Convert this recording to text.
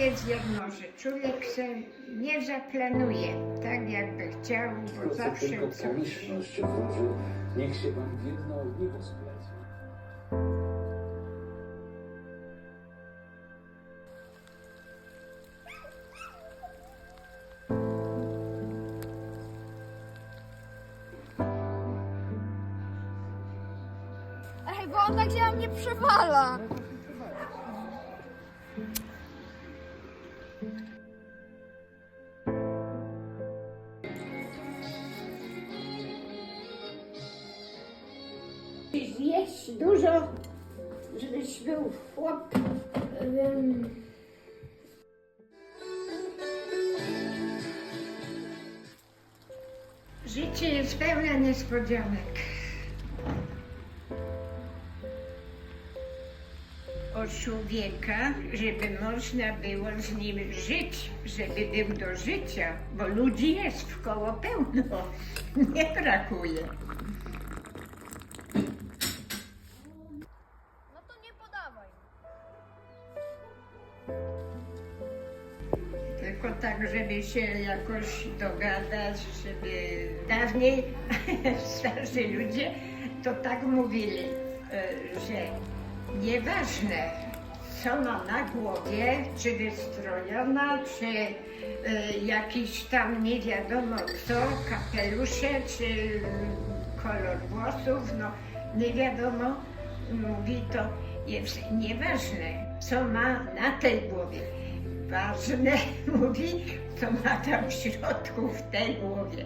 jest jedno, że człowiek se nie zaplanuje tak, jakby chciał, bo Proszę zawsze tylko coś. niech się wam w jedno ogniwo splecie. Ej, bo on tak się na mnie przewala. Zjeść dużo, żebyś był chłop. em, Życie jest pełne niespodzianek. Od człowieka, żeby można było z nim żyć, żeby był do życia, bo ludzi jest w koło pełno, nie brakuje. Tylko tak, żeby się jakoś dogadać, żeby dawniej starsi ludzie to tak mówili, e, że nieważne co ma na głowie, czy wystrojona, czy e, jakiś tam nie wiadomo co, kapelusze, czy kolor włosów, no nie wiadomo, mówi to jest nieważne co ma na tej głowie ważne, mówi, co ma tam w środku, w tej głowie.